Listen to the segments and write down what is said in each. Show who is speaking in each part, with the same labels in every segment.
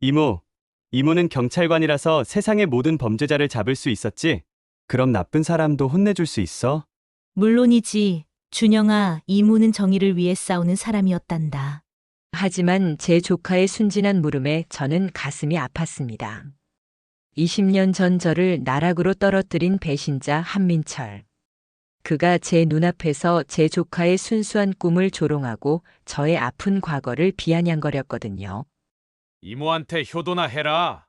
Speaker 1: 이모, 이모는 경찰관이라서 세상의 모든 범죄자를 잡을 수 있었지? 그럼 나쁜 사람도 혼내줄 수 있어?
Speaker 2: 물론이지. 준영아, 이모는 정의를 위해 싸우는 사람이었단다.
Speaker 3: 하지만 제 조카의 순진한 물음에 저는 가슴이 아팠습니다. 20년 전 저를 나락으로 떨어뜨린 배신자 한민철. 그가 제 눈앞에서 제 조카의 순수한 꿈을 조롱하고 저의 아픈 과거를 비아냥거렸거든요.
Speaker 4: 이모한테 효도나 해라.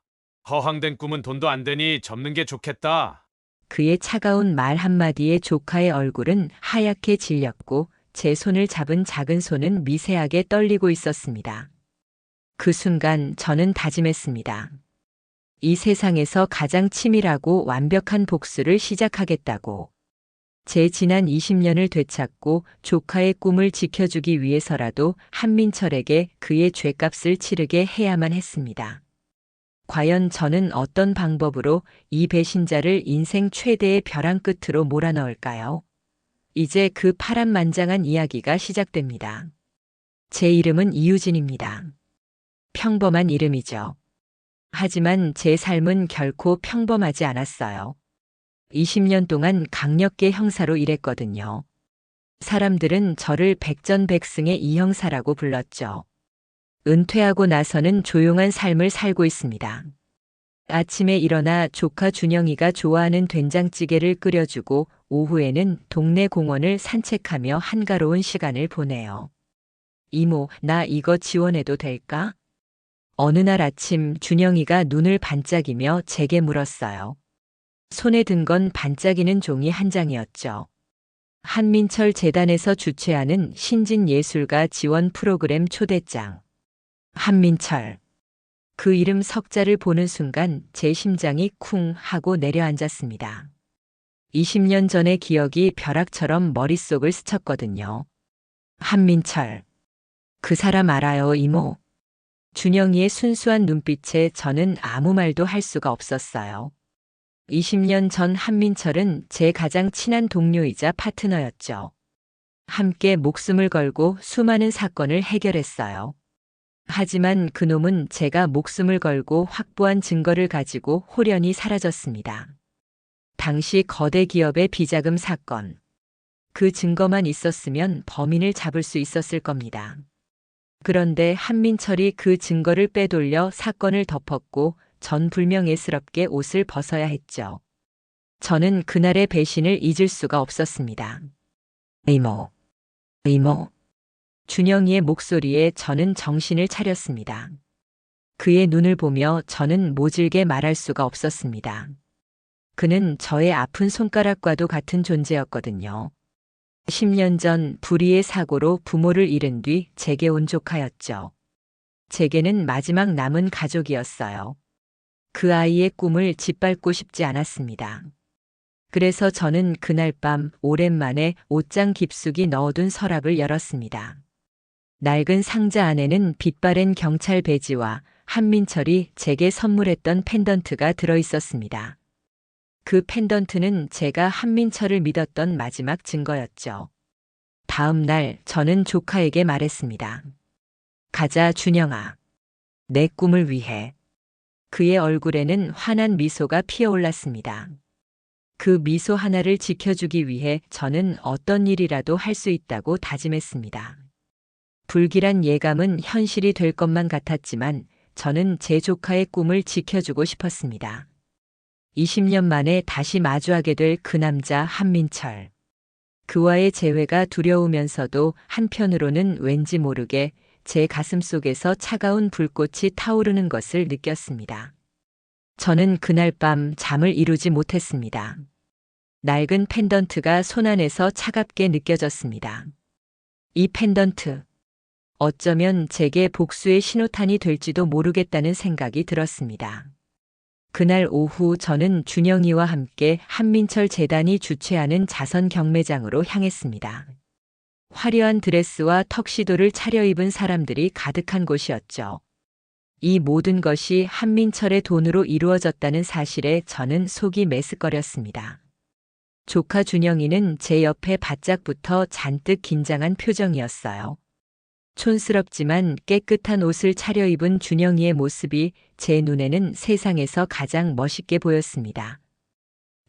Speaker 4: 허황된 꿈은 돈도 안 되니 접는 게 좋겠다.
Speaker 3: 그의 차가운 말 한마디에 조카의 얼굴은 하얗게 질렸고 제 손을 잡은 작은 손은 미세하게 떨리고 있었습니다. 그 순간 저는 다짐했습니다. 이 세상에서 가장 치밀하고 완벽한 복수를 시작하겠다고. 제 지난 20년을 되찾고 조카의 꿈을 지켜주기 위해서라도 한민철에게 그의 죄값을 치르게 해야만 했습니다. 과연 저는 어떤 방법으로 이 배신자를 인생 최대의 벼랑 끝으로 몰아넣을까요? 이제 그 파란만장한 이야기가 시작됩니다. 제 이름은 이유진입니다. 평범한 이름이죠. 하지만 제 삶은 결코 평범하지 않았어요. 20년 동안 강력계 형사로 일했거든요. 사람들은 저를 백전백승의 이 형사라고 불렀죠. 은퇴하고 나서는 조용한 삶을 살고 있습니다. 아침에 일어나 조카 준영이가 좋아하는 된장찌개를 끓여주고 오후에는 동네 공원을 산책하며 한가로운 시간을 보내요. 이모, 나 이거 지원해도 될까? 어느 날 아침 준영이가 눈을 반짝이며 제게 물었어요. 손에 든 건 반짝이는 종이 한 장이었죠. 한민철 재단에서 주최하는 신진 예술가 지원 프로그램 초대장. 한민철. 그 이름 석자를 보는 순간 제 심장이 쿵 하고 내려앉았습니다. 20년 전의 기억이 벼락처럼 머릿속을 스쳤거든요. 한민철. 그 사람 알아요, 이모. 준영이의 순수한 눈빛에 저는 아무 말도 할 수가 없었어요. 20년 전 한민철은 제 가장 친한 동료이자 파트너였죠. 함께 목숨을 걸고 수많은 사건을 해결했어요. 하지만 그놈은 제가 목숨을 걸고 확보한 증거를 가지고 홀연히 사라졌습니다. 당시 거대 기업의 비자금 사건. 그 증거만 있었으면 범인을 잡을 수 있었을 겁니다. 그런데 한민철이 그 증거를 빼돌려 사건을 덮었고 전 불명예스럽게 옷을 벗어야 했죠. 저는 그날의 배신을 잊을 수가 없었습니다. 이모, 이모. 준영이의 목소리에 저는 정신을 차렸습니다. 그의 눈을 보며 저는 모질게 말할 수가 없었습니다. 그는 저의 아픈 손가락과도 같은 존재였거든요. 10년 전 불의의 사고로 부모를 잃은 뒤 제게 온 조카였죠. 제게는 마지막 남은 가족이었어요. 그 아이의 꿈을 짓밟고 싶지 않았습니다. 그래서 저는 그날 밤 오랜만에 옷장 깊숙이 넣어둔 서랍을 열었습니다. 낡은 상자 안에는 빛바랜 경찰 배지와 한민철이 제게 선물했던 펜던트가 들어 있었습니다. 그 펜던트는 제가 한민철을 믿었던 마지막 증거였죠. 다음 날 저는 조카에게 말했습니다. 가자, 준영아. 내 꿈을 위해. 그의 얼굴에는 환한 미소가 피어올랐습니다. 그 미소 하나를 지켜주기 위해 저는 어떤 일이라도 할 수 있다고 다짐했습니다. 불길한 예감은 현실이 될 것만 같았지만 저는 제 조카의 꿈을 지켜주고 싶었습니다. 20년 만에 다시 마주하게 될 그 남자 한민철. 그와의 재회가 두려우면서도 한편으로는 왠지 모르게 제 가슴 속에서 차가운 불꽃이 타오르는 것을 느꼈습니다. 저는 그날 밤 잠을 이루지 못했습니다. 낡은 펜던트가 손 안에서 차갑게 느껴졌습니다. 이 펜던트. 어쩌면 제게 복수의 신호탄이 될지도 모르겠다는 생각이 들었습니다. 그날 오후 저는 준영이와 함께 한민철 재단이 주최하는 자선 경매장으로 향했습니다. 화려한 드레스와 턱시도를 차려입은 사람들이 가득한 곳이었죠. 이 모든 것이 한민철의 돈으로 이루어졌다는 사실에 저는 속이 메스꺼렸습니다. 조카 준영이는 제 옆에 바짝 붙어 잔뜩 긴장한 표정이었어요. 촌스럽지만 깨끗한 옷을 차려입은 준영이의 모습이 제 눈에는 세상에서 가장 멋있게 보였습니다.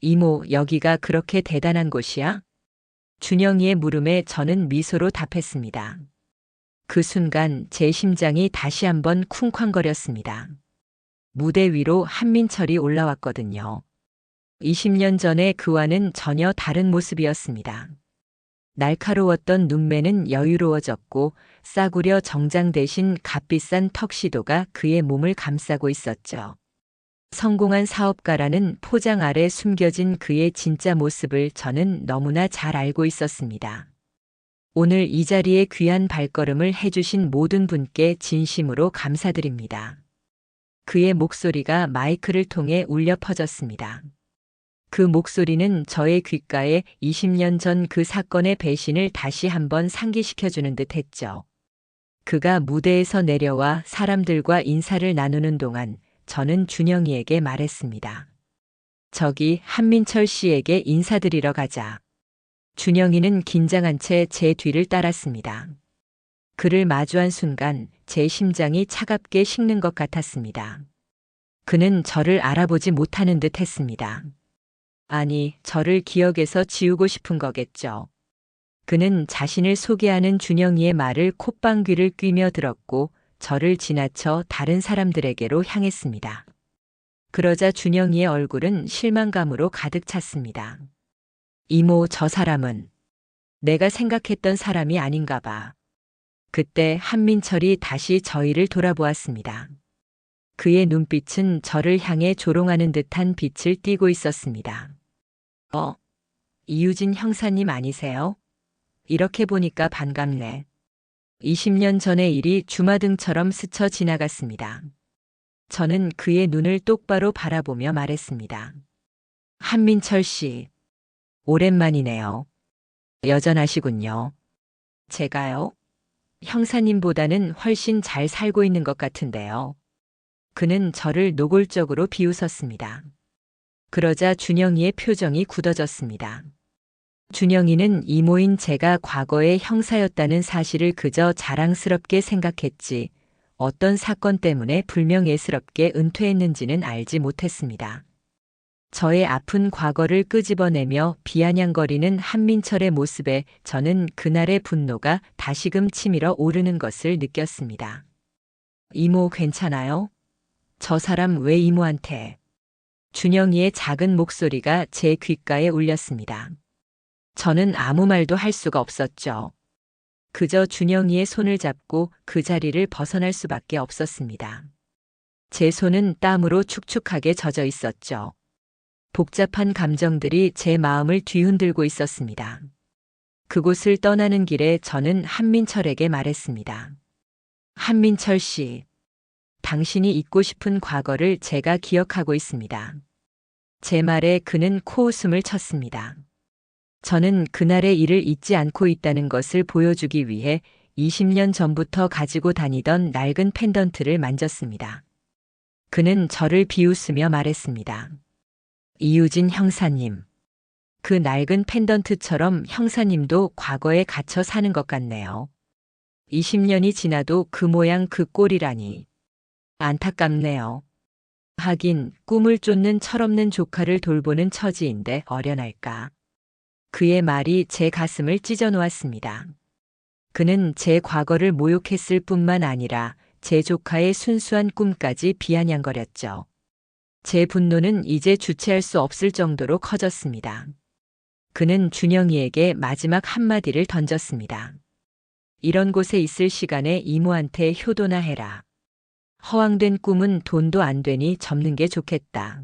Speaker 3: 이모, 여기가 그렇게 대단한 곳이야? 준영이의 물음에 저는 미소로 답했습니다. 그 순간 제 심장이 다시 한번 쿵쾅거렸습니다. 무대 위로 한민철이 올라왔거든요. 20년 전의 그와는 전혀 다른 모습이었습니다. 날카로웠던 눈매는 여유로워졌고 싸구려 정장 대신 값비싼 턱시도가 그의 몸을 감싸고 있었죠. 성공한 사업가라는 포장 아래 숨겨진 그의 진짜 모습을 저는 너무나 잘 알고 있었습니다. 오늘 이 자리에 귀한 발걸음을 해주신 모든 분께 진심으로 감사드립니다. 그의 목소리가 마이크를 통해 울려 퍼졌습니다. 그 목소리는 저의 귓가에 20년 전 그 사건의 배신을 다시 한번 상기시켜주는 듯 했죠. 그가 무대에서 내려와 사람들과 인사를 나누는 동안 저는 준영이에게 말했습니다. 저기 한민철 씨에게 인사드리러 가자. 준영이는 긴장한 채 제 뒤를 따랐습니다. 그를 마주한 순간 제 심장이 차갑게 식는 것 같았습니다. 그는 저를 알아보지 못하는 듯 했습니다. 아니, 저를 기억에서 지우고 싶은 거겠죠. 그는 자신을 소개하는 준영이의 말을 콧방귀를 뀌며 들었고 저를 지나쳐 다른 사람들에게로 향했습니다. 그러자 준영이의 얼굴은 실망감으로 가득 찼습니다. 이모, 저 사람은 내가 생각했던 사람이 아닌가 봐. 그때 한민철이 다시 저희를 돌아보았습니다. 그의 눈빛은 저를 향해 조롱하는 듯한 빛을 띠고 있었습니다. 어? 이유진 형사님 아니세요? 이렇게 보니까 반갑네. 20년 전의 일이 주마등처럼 스쳐 지나갔습니다. 저는 그의 눈을 똑바로 바라보며 말했습니다. 한민철 씨, 오랜만이네요. 여전하시군요. 제가요? 형사님보다는 훨씬 잘 살고 있는 것 같은데요. 그는 저를 노골적으로 비웃었습니다. 그러자 준영이의 표정이 굳어졌습니다. 준영이는 이모인 제가 과거에 형사였다는 사실을 그저 자랑스럽게 생각했지 어떤 사건 때문에 불명예스럽게 은퇴했는지는 알지 못했습니다. 저의 아픈 과거를 끄집어내며 비아냥거리는 한민철의 모습에 저는 그날의 분노가 다시금 치밀어 오르는 것을 느꼈습니다. 이모 괜찮아요? 저 사람 왜 이모한테? 준영이의 작은 목소리가 제 귓가에 울렸습니다. 저는 아무 말도 할 수가 없었죠. 그저 준영이의 손을 잡고 그 자리를 벗어날 수밖에 없었습니다. 제 손은 땀으로 축축하게 젖어 있었죠. 복잡한 감정들이 제 마음을 뒤흔들고 있었습니다. 그곳을 떠나는 길에 저는 한민철에게 말했습니다. 한민철 씨, 당신이 잊고 싶은 과거를 제가 기억하고 있습니다. 제 말에 그는 코웃음을 쳤습니다. 저는 그날의 일을 잊지 않고 있다는 것을 보여주기 위해 20년 전부터 가지고 다니던 낡은 펜던트를 만졌습니다. 그는 저를 비웃으며 말했습니다. 이유진 형사님. 그 낡은 펜던트처럼 형사님도 과거에 갇혀 사는 것 같네요. 20년이 지나도 그 모양 그 꼴이라니. 안타깝네요. 하긴 꿈을 쫓는 철없는 조카를 돌보는 처지인데 어련할까. 그의 말이 제 가슴을 찢어 놓았습니다. 그는 제 과거를 모욕했을 뿐만 아니라 제 조카의 순수한 꿈까지 비아냥거렸죠. 제 분노는 이제 주체할 수 없을 정도로 커졌습니다. 그는 준영이에게 마지막 한마디를 던졌습니다. 이런 곳에 있을 시간에 이모한테 효도나 해라. 허황된 꿈은 돈도 안 되니 접는 게 좋겠다.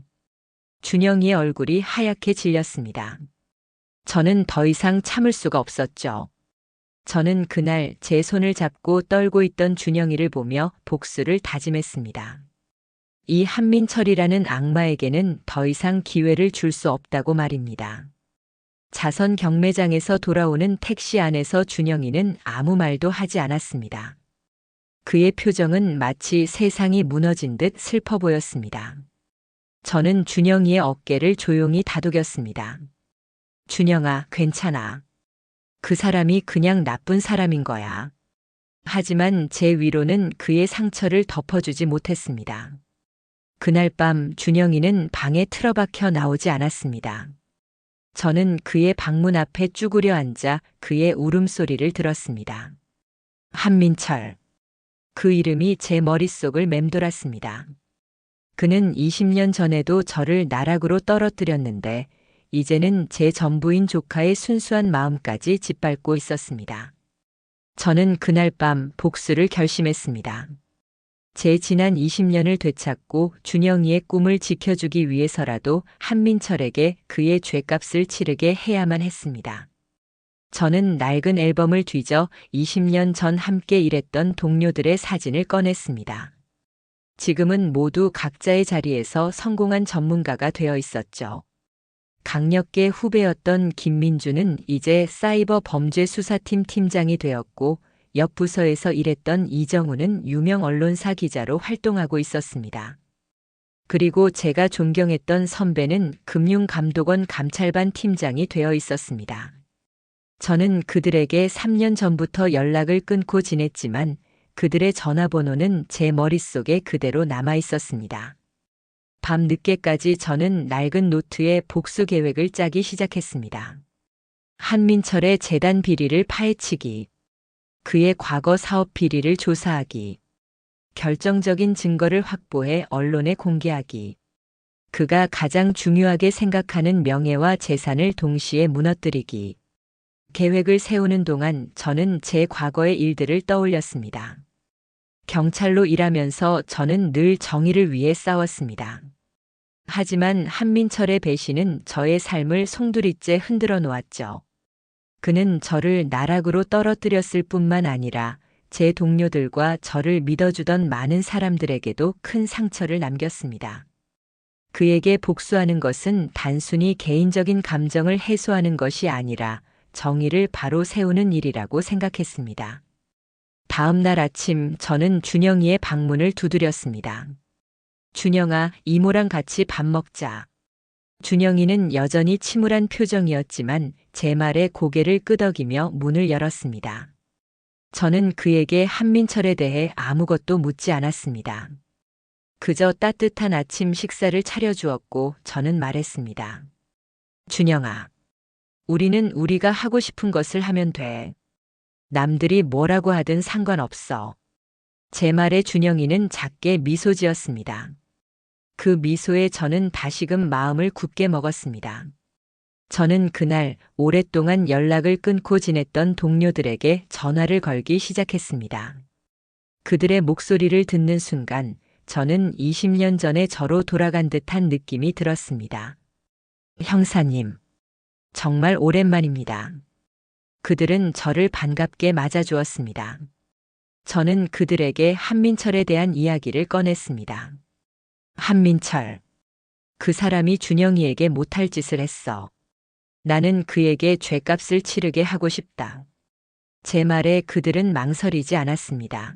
Speaker 3: 준영이의 얼굴이 하얗게 질렸습니다. 저는 더 이상 참을 수가 없었죠. 저는 그날 제 손을 잡고 떨고 있던 준영이를 보며 복수를 다짐했습니다. 이 한민철이라는 악마에게는 더 이상 기회를 줄 수 없다고 말입니다. 자선 경매장에서 돌아오는 택시 안에서 준영이는 아무 말도 하지 않았습니다. 그의 표정은 마치 세상이 무너진 듯 슬퍼 보였습니다. 저는 준영이의 어깨를 조용히 다독였습니다. 준영아, 괜찮아. 그 사람이 그냥 나쁜 사람인 거야. 하지만 제 위로는 그의 상처를 덮어주지 못했습니다. 그날 밤 준영이는 방에 틀어박혀 나오지 않았습니다. 저는 그의 방문 앞에 쭈그려 앉아 그의 울음소리를 들었습니다. 한민철. 그 이름이 제 머릿속을 맴돌았습니다. 그는 20년 전에도 저를 나락으로 떨어뜨렸는데 이제는 제 전부인 조카의 순수한 마음까지 짓밟고 있었습니다. 저는 그날 밤 복수를 결심했습니다. 제 지난 20년을 되찾고 준영이의 꿈을 지켜주기 위해서라도 한민철에게 그의 죄값을 치르게 해야만 했습니다. 저는 낡은 앨범을 뒤져 20년 전 함께 일했던 동료들의 사진을 꺼냈습니다. 지금은 모두 각자의 자리에서 성공한 전문가가 되어 있었죠. 강력계 후배였던 김민주는 이제 사이버 범죄 수사팀 팀장이 되었고 옆 부서에서 일했던 이정우는 유명 언론사 기자로 활동하고 있었습니다. 그리고 제가 존경했던 선배는 금융감독원 감찰반 팀장이 되어 있었습니다. 저는 그들에게 3년 전부터 연락을 끊고 지냈지만 그들의 전화번호는 제 머릿속에 그대로 남아 있었습니다. 밤 늦게까지 저는 낡은 노트에 복수 계획을 짜기 시작했습니다. 한민철의 재단 비리를 파헤치기, 그의 과거 사업 비리를 조사하기, 결정적인 증거를 확보해 언론에 공개하기, 그가 가장 중요하게 생각하는 명예와 재산을 동시에 무너뜨리기. 계획을 세우는 동안 저는 제 과거의 일들을 떠올렸습니다. 경찰로 일하면서 저는 늘 정의를 위해 싸웠습니다. 하지만 한민철의 배신은 저의 삶을 송두리째 흔들어 놓았죠. 그는 저를 나락으로 떨어뜨렸을 뿐만 아니라 제 동료들과 저를 믿어주던 많은 사람들에게도 큰 상처를 남겼습니다. 그에게 복수하는 것은 단순히 개인적인 감정을 해소하는 것이 아니라 정의를 바로 세우는 일이라고 생각했습니다. 다음 날 아침 저는 준영이의 방문을 두드렸습니다. 준영아, 이모랑 같이 밥 먹자. 준영이는 여전히 침울한 표정이었지만 제 말에 고개를 끄덕이며 문을 열었습니다. 저는 그에게 한민철에 대해 아무것도 묻지 않았습니다. 그저 따뜻한 아침 식사를 차려주었고 저는 말했습니다. 준영아, 우리는 우리가 하고 싶은 것을 하면 돼. 남들이 뭐라고 하든 상관없어. 제 말에 준영이는 작게 미소 지었습니다. 그 미소에 저는 다시금 마음을 굳게 먹었습니다. 저는 그날 오랫동안 연락을 끊고 지냈던 동료들에게 전화를 걸기 시작했습니다. 그들의 목소리를 듣는 순간 저는 20년 전에 저로 돌아간 듯한 느낌이 들었습니다. 형사님, 정말 오랜만입니다. 그들은 저를 반갑게 맞아주었습니다. 저는 그들에게 한민철에 대한 이야기를 꺼냈습니다. 한민철. 그 사람이 준영이에게 못할 짓을 했어. 나는 그에게 죄값을 치르게 하고 싶다. 제 말에 그들은 망설이지 않았습니다.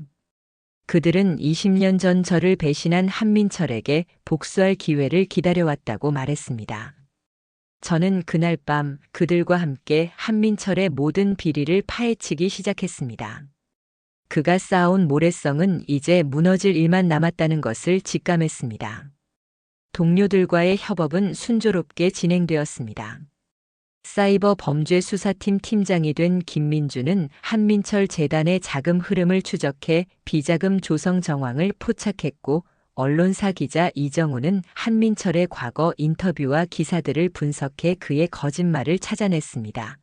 Speaker 3: 그들은 20년 전 저를 배신한 한민철에게 복수할 기회를 기다려왔다고 말했습니다. 저는 그날 밤 그들과 함께 한민철의 모든 비리를 파헤치기 시작했습니다. 그가 쌓아온 모래성은 이제 무너질 일만 남았다는 것을 직감했습니다. 동료들과의 협업은 순조롭게 진행되었습니다. 사이버 범죄 수사팀 팀장이 된 김민주는 한민철 재단의 자금 흐름을 추적해 비자금 조성 정황을 포착했고 언론사 기자 이정우는 한민철의 과거 인터뷰와 기사들을 분석해 그의 거짓말을 찾아냈습니다.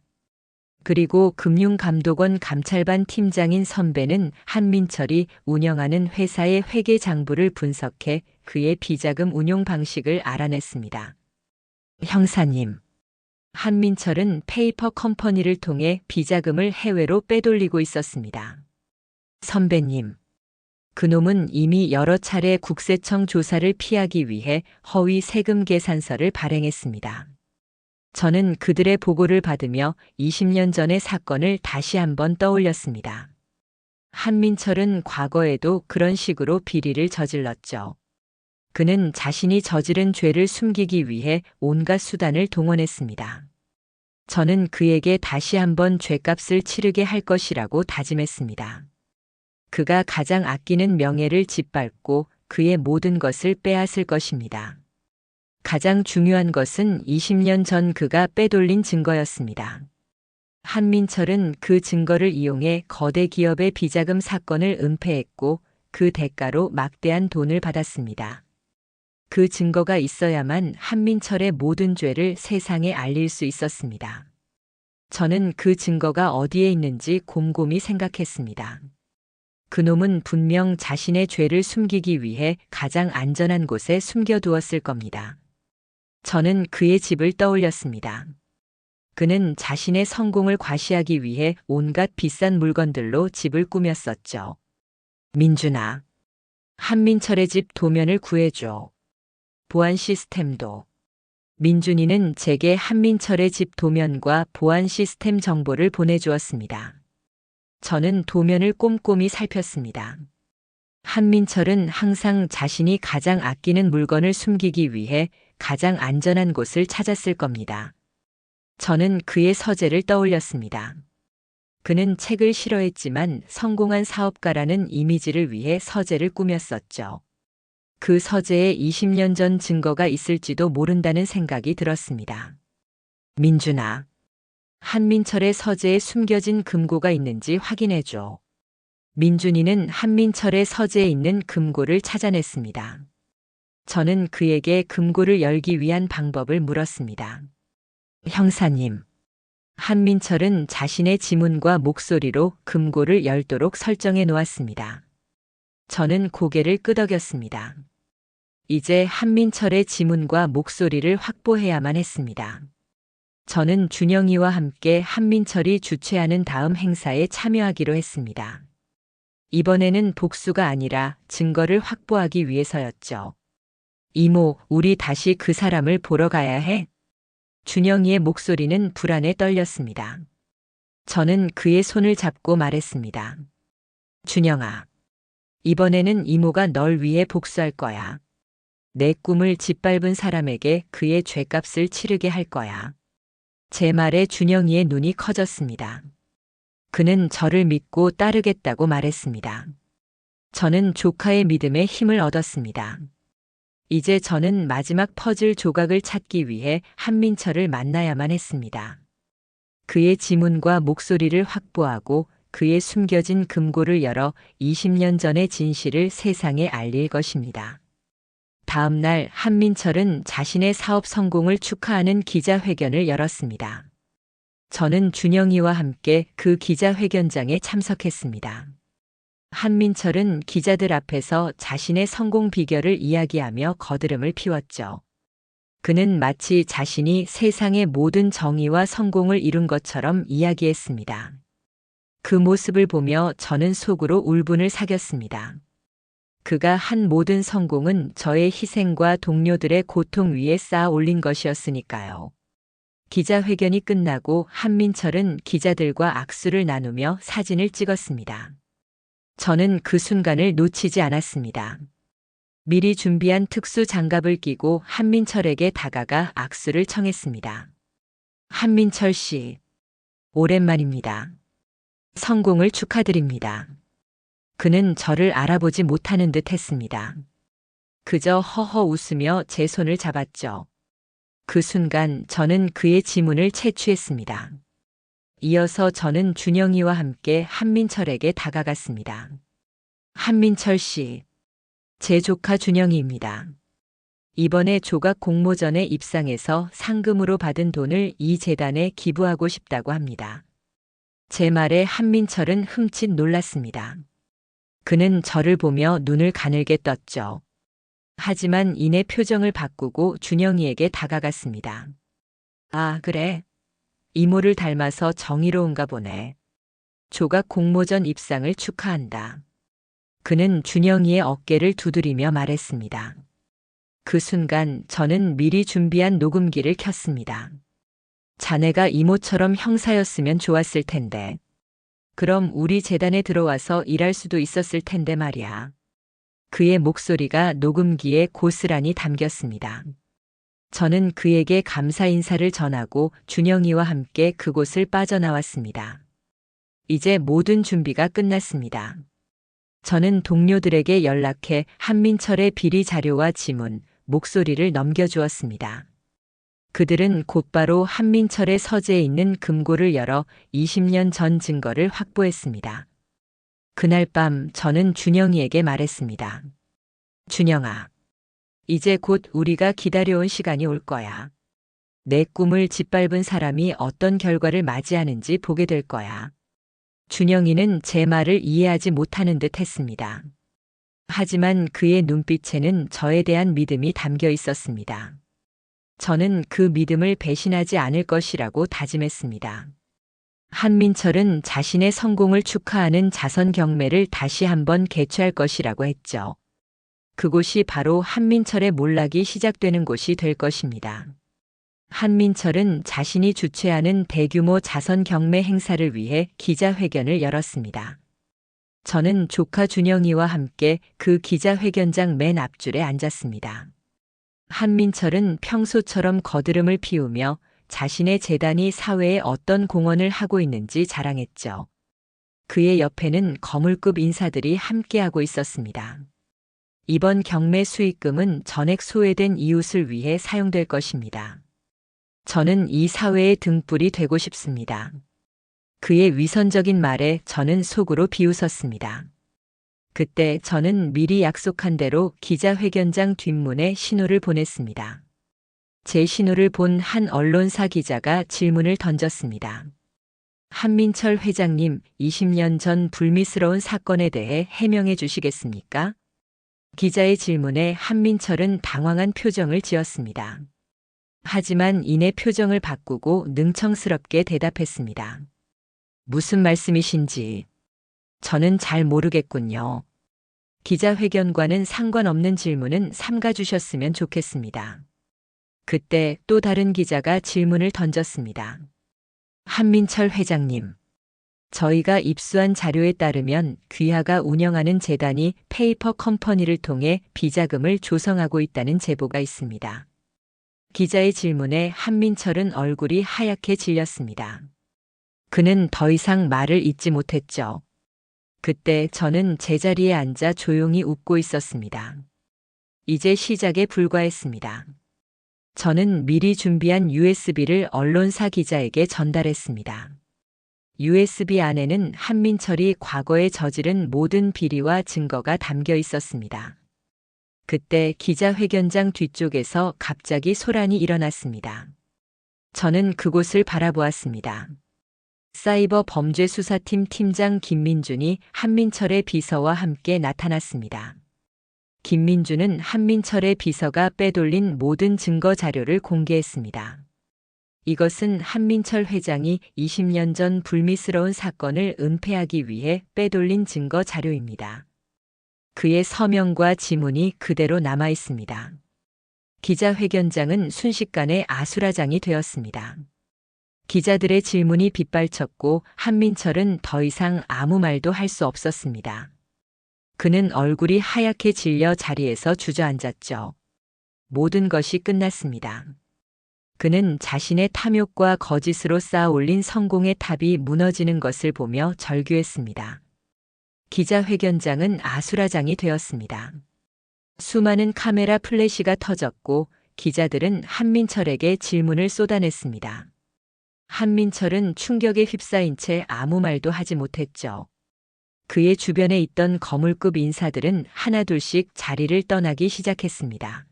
Speaker 3: 그리고 금융감독원 감찰반 팀장인 선배는 한민철이 운영하는 회사의 회계 장부를 분석해 그의 비자금 운용 방식을 알아냈습니다. 형사님, 한민철은 페이퍼 컴퍼니를 통해 비자금을 해외로 빼돌리고 있었습니다. 선배님, 그놈은 이미 여러 차례 국세청 조사를 피하기 위해 허위 세금 계산서를 발행했습니다. 저는 그들의 보고를 받으며 20년 전의 사건을 다시 한번 떠올렸습니다. 한민철은 과거에도 그런 식으로 비리를 저질렀죠. 그는 자신이 저지른 죄를 숨기기 위해 온갖 수단을 동원했습니다. 저는 그에게 다시 한번 죄값을 치르게 할 것이라고 다짐했습니다. 그가 가장 아끼는 명예를 짓밟고 그의 모든 것을 빼앗을 것입니다. 가장 중요한 것은 20년 전 그가 빼돌린 증거였습니다. 한민철은 그 증거를 이용해 거대 기업의 비자금 사건을 은폐했고 그 대가로 막대한 돈을 받았습니다. 그 증거가 있어야만 한민철의 모든 죄를 세상에 알릴 수 있었습니다. 저는 그 증거가 어디에 있는지 곰곰이 생각했습니다. 그놈은 분명 자신의 죄를 숨기기 위해 가장 안전한 곳에 숨겨두었을 겁니다. 저는 그의 집을 떠올렸습니다. 그는 자신의 성공을 과시하기 위해 온갖 비싼 물건들로 집을 꾸몄었죠. 민준아, 한민철의 집 도면을 구해줘. 보안 시스템도. 민준이는 제게 한민철의 집 도면과 보안 시스템 정보를 보내주었습니다. 저는 도면을 꼼꼼히 살폈습니다. 한민철은 항상 자신이 가장 아끼는 물건을 숨기기 위해 가장 안전한 곳을 찾았을 겁니다. 저는 그의 서재를 떠올렸습니다. 그는 책을 싫어했지만 성공한 사업가라는 이미지를 위해 서재를 꾸몄었죠. 그 서재에 20년 전 증거가 있을지도 모른다는 생각이 들었습니다. 민준아, 한민철의 서재에 숨겨진 금고가 있는지 확인해줘. 민준이는 한민철의 서재에 있는 금고를 찾아냈습니다. 저는 그에게 금고를 열기 위한 방법을 물었습니다. 형사님. 한민철은 자신의 지문과 목소리로 금고를 열도록 설정해 놓았습니다. 저는 고개를 끄덕였습니다. 이제 한민철의 지문과 목소리를 확보해야만 했습니다. 저는 준영이와 함께 한민철이 주최하는 다음 행사에 참여하기로 했습니다. 이번에는 복수가 아니라 증거를 확보하기 위해서였죠. 이모, 우리 다시 그 사람을 보러 가야 해. 준영이의 목소리는 불안에 떨렸습니다. 저는 그의 손을 잡고 말했습니다. 준영아, 이번에는 이모가 널 위해 복수할 거야. 내 꿈을 짓밟은 사람에게 그의 죄값을 치르게 할 거야. 제 말에 준영이의 눈이 커졌습니다. 그는 저를 믿고 따르겠다고 말했습니다. 저는 조카의 믿음에 힘을 얻었습니다. 이제 저는 마지막 퍼즐 조각을 찾기 위해 한민철을 만나야만 했습니다. 그의 지문과 목소리를 확보하고 그의 숨겨진 금고를 열어 20년 전의 진실을 세상에 알릴 것입니다. 다음 날 한민철은 자신의 사업 성공을 축하하는 기자회견을 열었습니다. 저는 준영이와 함께 그 기자회견장에 참석했습니다. 한민철은 기자들 앞에서 자신의 성공 비결을 이야기하며 거드름을 피웠죠. 그는 마치 자신이 세상의 모든 정의와 성공을 이룬 것처럼 이야기했습니다. 그 모습을 보며 저는 속으로 울분을 사겼습니다. 그가 한 모든 성공은 저의 희생과 동료들의 고통 위에 쌓아 올린 것이었으니까요. 기자회견이 끝나고 한민철은 기자들과 악수를 나누며 사진을 찍었습니다. 저는 그 순간을 놓치지 않았습니다. 미리 준비한 특수 장갑을 끼고 한민철에게 다가가 악수를 청했습니다. 한민철 씨, 오랜만입니다. 성공을 축하드립니다. 그는 저를 알아보지 못하는 듯 했습니다. 그저 허허 웃으며 제 손을 잡았죠. 그 순간 저는 그의 지문을 채취했습니다. 이어서 저는 준영이와 함께 한민철에게 다가갔습니다. 한민철 씨, 제 조카 준영이입니다. 이번에 조각 공모전에 입상해서 상금으로 받은 돈을 이 재단에 기부하고 싶다고 합니다. 제 말에 한민철은 흠칫 놀랐습니다. 그는 저를 보며 눈을 가늘게 떴죠. 하지만 이내 표정을 바꾸고 준영이에게 다가갔습니다. 아, 그래. 이모를 닮아서 정의로운가 보네. 조각 공모전 입상을 축하한다. 그는 준영이의 어깨를 두드리며 말했습니다. 그 순간 저는 미리 준비한 녹음기를 켰습니다. 자네가 이모처럼 형사였으면 좋았을 텐데. 그럼 우리 재단에 들어와서 일할 수도 있었을 텐데 말이야. 그의 목소리가 녹음기에 고스란히 담겼습니다. 저는 그에게 감사 인사를 전하고 준영이와 함께 그곳을 빠져나왔습니다. 이제 모든 준비가 끝났습니다. 저는 동료들에게 연락해 한민철의 비리 자료와 지문, 목소리를 넘겨주었습니다. 그들은 곧바로 한민철의 서재에 있는 금고를 열어 20년 전 증거를 확보했습니다. 그날 밤 저는 준영이에게 말했습니다. 준영아, 이제 곧 우리가 기다려온 시간이 올 거야. 내 꿈을 짓밟은 사람이 어떤 결과를 맞이하는지 보게 될 거야. 준영이는 제 말을 이해하지 못하는 듯 했습니다. 하지만 그의 눈빛에는 저에 대한 믿음이 담겨 있었습니다. 저는 그 믿음을 배신하지 않을 것이라고 다짐했습니다. 한민철은 자신의 성공을 축하하는 자선 경매를 다시 한번 개최할 것이라고 했죠. 그곳이 바로 한민철의 몰락이 시작되는 곳이 될 것입니다. 한민철은 자신이 주최하는 대규모 자선 경매 행사를 위해 기자회견을 열었습니다. 저는 조카 준영이와 함께 그 기자회견장 맨 앞줄에 앉았습니다. 한민철은 평소처럼 거드름을 피우며 자신의 재단이 사회에 어떤 공헌을 하고 있는지 자랑했죠. 그의 옆에는 거물급 인사들이 함께하고 있었습니다. 이번 경매 수익금은 전액 소외된 이웃을 위해 사용될 것입니다. 저는 이 사회의 등불이 되고 싶습니다. 그의 위선적인 말에 저는 속으로 비웃었습니다. 그때 저는 미리 약속한 대로 기자회견장 뒷문에 신호를 보냈습니다. 제 신호를 본 한 언론사 기자가 질문을 던졌습니다. 한민철 회장님, 20년 전 불미스러운 사건에 대해 해명해 주시겠습니까? 기자의 질문에 한민철은 당황한 표정을 지었습니다. 하지만 이내 표정을 바꾸고 능청스럽게 대답했습니다. 무슨 말씀이신지 저는 잘 모르겠군요. 기자회견과는 상관없는 질문은 삼가주셨으면 좋겠습니다. 그때 또 다른 기자가 질문을 던졌습니다. 한민철 회장님. 저희가 입수한 자료에 따르면 귀하가 운영하는 재단이 페이퍼 컴퍼니를 통해 비자금을 조성하고 있다는 제보가 있습니다. 기자의 질문에 한민철은 얼굴이 하얗게 질렸습니다. 그는 더 이상 말을 잇지 못했죠. 그때 저는 제자리에 앉아 조용히 웃고 있었습니다. 이제 시작에 불과했습니다. 저는 미리 준비한 USB를 언론사 기자에게 전달했습니다. USB 안에는 한민철이 과거에 저지른 모든 비리와 증거가 담겨 있었습니다. 그때 기자회견장 뒤쪽에서 갑자기 소란이 일어났습니다. 저는 그곳을 바라보았습니다. 사이버 범죄 수사팀 팀장 김민준이 한민철의 비서와 함께 나타났습니다. 김민준은 한민철의 비서가 빼돌린 모든 증거 자료를 공개했습니다. 이것은 한민철 회장이 20년 전 불미스러운 사건을 은폐하기 위해 빼돌린 증거 자료입니다. 그의 서명과 지문이 그대로 남아 있습니다. 기자회견장은 순식간에 아수라장이 되었습니다. 기자들의 질문이 빗발쳤고 한민철은 더 이상 아무 말도 할 수 없었습니다. 그는 얼굴이 하얗게 질려 자리에서 주저앉았죠. 모든 것이 끝났습니다. 그는 자신의 탐욕과 거짓으로 쌓아 올린 성공의 탑이 무너지는 것을 보며 절규했습니다. 기자회견장은 아수라장이 되었습니다. 수많은 카메라 플래시가 터졌고 기자들은 한민철에게 질문을 쏟아냈습니다. 한민철은 충격에 휩싸인 채 아무 말도 하지 못했죠. 그의 주변에 있던 거물급 인사들은 하나둘씩 자리를 떠나기 시작했습니다.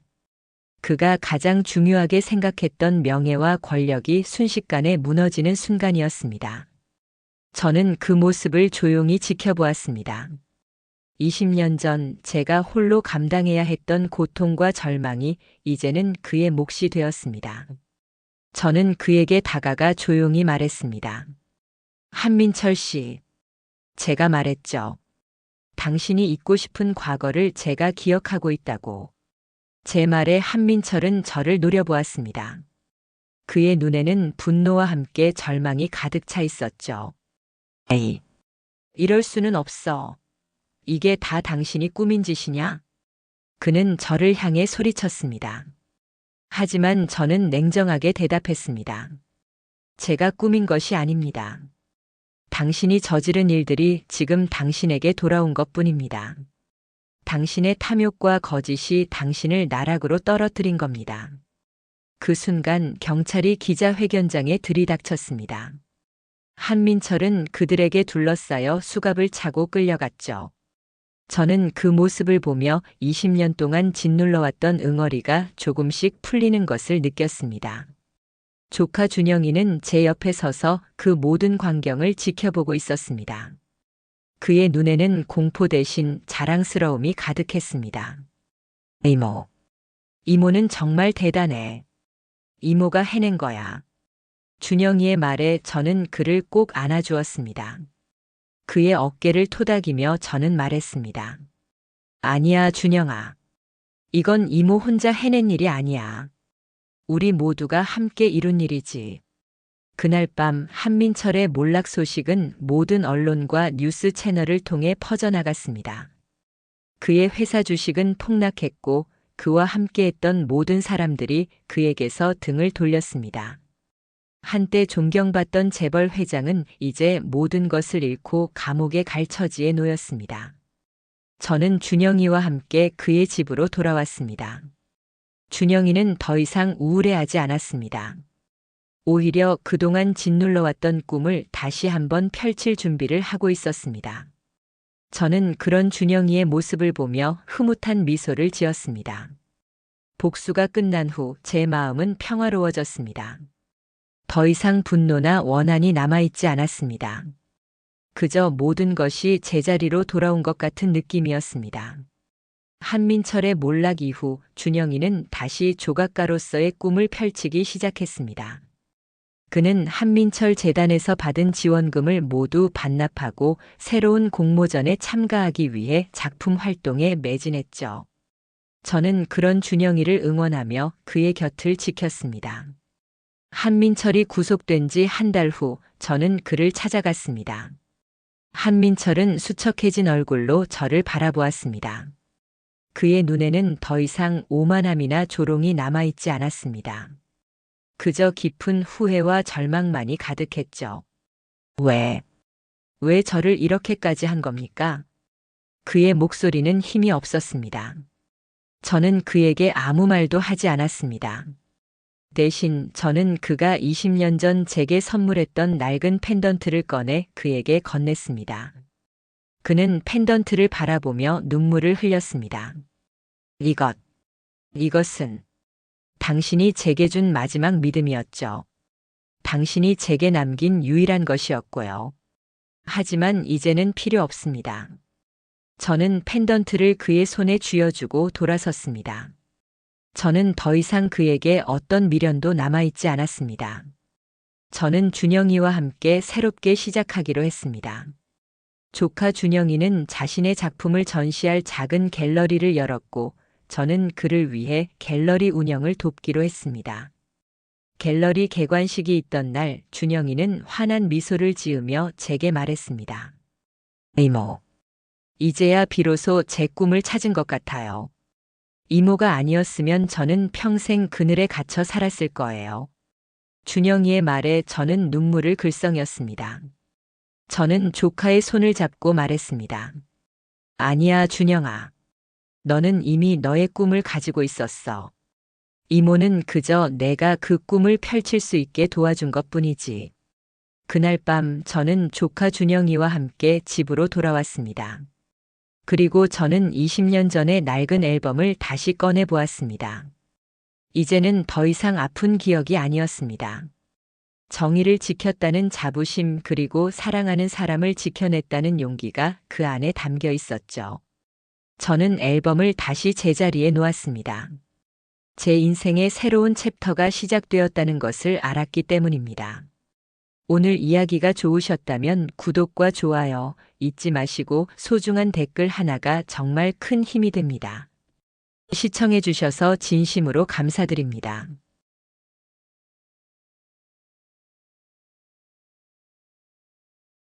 Speaker 3: 그가 가장 중요하게 생각했던 명예와 권력이 순식간에 무너지는 순간이었습니다. 저는 그 모습을 조용히 지켜보았습니다. 20년 전 제가 홀로 감당해야 했던 고통과 절망이 이제는 그의 몫이 되었습니다. 저는 그에게 다가가 조용히 말했습니다. 한민철 씨, 제가 말했죠. 당신이 잊고 싶은 과거를 제가 기억하고 있다고. 제 말에 한민철은 저를 노려보았습니다. 그의 눈에는 분노와 함께 절망이 가득 차 있었죠. 에이, 이럴 수는 없어. 이게 다 당신이 꾸민 짓이냐? 그는 저를 향해 소리쳤습니다. 하지만 저는 냉정하게 대답했습니다. 제가 꾸민 것이 아닙니다. 당신이 저지른 일들이 지금 당신에게 돌아온 것 뿐입니다. 당신의 탐욕과 거짓이 당신을 나락으로 떨어뜨린 겁니다. 그 순간 경찰이 기자회견장에 들이닥쳤습니다. 한민철은 그들에게 둘러싸여 수갑을 차고 끌려갔죠. 저는 그 모습을 보며 20년 동안 짓눌러왔던 응어리가 조금씩 풀리는 것을 느꼈습니다. 조카 준영이는 제 옆에 서서 그 모든 광경을 지켜보고 있었습니다. 그의 눈에는 공포 대신 자랑스러움이 가득했습니다. 이모. 이모는 정말 대단해. 이모가 해낸 거야. 준영이의 말에 저는 그를 꼭 안아주었습니다. 그의 어깨를 토닥이며 저는 말했습니다. 아니야, 준영아. 이건 이모 혼자 해낸 일이 아니야. 우리 모두가 함께 이룬 일이지. 그날 밤 한민철의 몰락 소식은 모든 언론과 뉴스 채널을 통해 퍼져나갔습니다. 그의 회사 주식은 폭락했고 그와 함께했던 모든 사람들이 그에게서 등을 돌렸습니다. 한때 존경받던 재벌 회장은 이제 모든 것을 잃고 감옥에 갈 처지에 놓였습니다. 저는 준영이와 함께 그의 집으로 돌아왔습니다. 준영이는 더 이상 우울해하지 않았습니다. 오히려 그동안 짓눌러왔던 꿈을 다시 한번 펼칠 준비를 하고 있었습니다. 저는 그런 준영이의 모습을 보며 흐뭇한 미소를 지었습니다. 복수가 끝난 후 제 마음은 평화로워졌습니다. 더 이상 분노나 원한이 남아있지 않았습니다. 그저 모든 것이 제자리로 돌아온 것 같은 느낌이었습니다. 한민철의 몰락 이후 준영이는 다시 조각가로서의 꿈을 펼치기 시작했습니다. 그는 한민철 재단에서 받은 지원금을 모두 반납하고 새로운 공모전에 참가하기 위해 작품 활동에 매진했죠. 저는 그런 준영이를 응원하며 그의 곁을 지켰습니다. 한민철이 구속된 지 한 달 후 저는 그를 찾아갔습니다. 한민철은 수척해진 얼굴로 저를 바라보았습니다. 그의 눈에는 더 이상 오만함이나 조롱이 남아있지 않았습니다. 그저 깊은 후회와 절망만이 가득했죠. 왜? 왜 저를 이렇게까지 한 겁니까? 그의 목소리는 힘이 없었습니다. 저는 그에게 아무 말도 하지 않았습니다. 대신 저는 그가 20년 전 제게 선물했던 낡은 펜던트를 꺼내 그에게 건넸습니다. 그는 펜던트를 바라보며 눈물을 흘렸습니다. 이것, 이것은 당신이 제게 준 마지막 믿음이었죠. 당신이 제게 남긴 유일한 것이었고요. 하지만 이제는 필요 없습니다. 저는 펜던트를 그의 손에 쥐어주고 돌아섰습니다. 저는 더 이상 그에게 어떤 미련도 남아있지 않았습니다. 저는 준영이와 함께 새롭게 시작하기로 했습니다. 조카 준영이는 자신의 작품을 전시할 작은 갤러리를 열었고, 저는 그를 위해 갤러리 운영을 돕기로 했습니다. 갤러리 개관식이 있던 날 준영이는 환한 미소를 지으며 제게 말했습니다. 이모, 이제야 비로소 제 꿈을 찾은 것 같아요. 이모가 아니었으면 저는 평생 그늘에 갇혀 살았을 거예요. 준영이의 말에 저는 눈물을 글썽였습니다. 저는 조카의 손을 잡고 말했습니다. 아니야, 준영아. 너는 이미 너의 꿈을 가지고 있었어. 이모는 그저 내가 그 꿈을 펼칠 수 있게 도와준 것 뿐이지. 그날 밤 저는 조카 준영이와 함께 집으로 돌아왔습니다. 그리고 저는 20년 전의 낡은 앨범을 다시 꺼내 보았습니다. 이제는 더 이상 아픈 기억이 아니었습니다. 정의를 지켰다는 자부심 그리고 사랑하는 사람을 지켜냈다는 용기가 그 안에 담겨 있었죠. 저는 앨범을 다시 제자리에 놓았습니다. 제 인생의 새로운 챕터가 시작되었다는 것을 알았기 때문입니다. 오늘 이야기가 좋으셨다면 구독과 좋아요 잊지 마시고 소중한 댓글 하나가 정말 큰 힘이 됩니다. 시청해주셔서 진심으로 감사드립니다.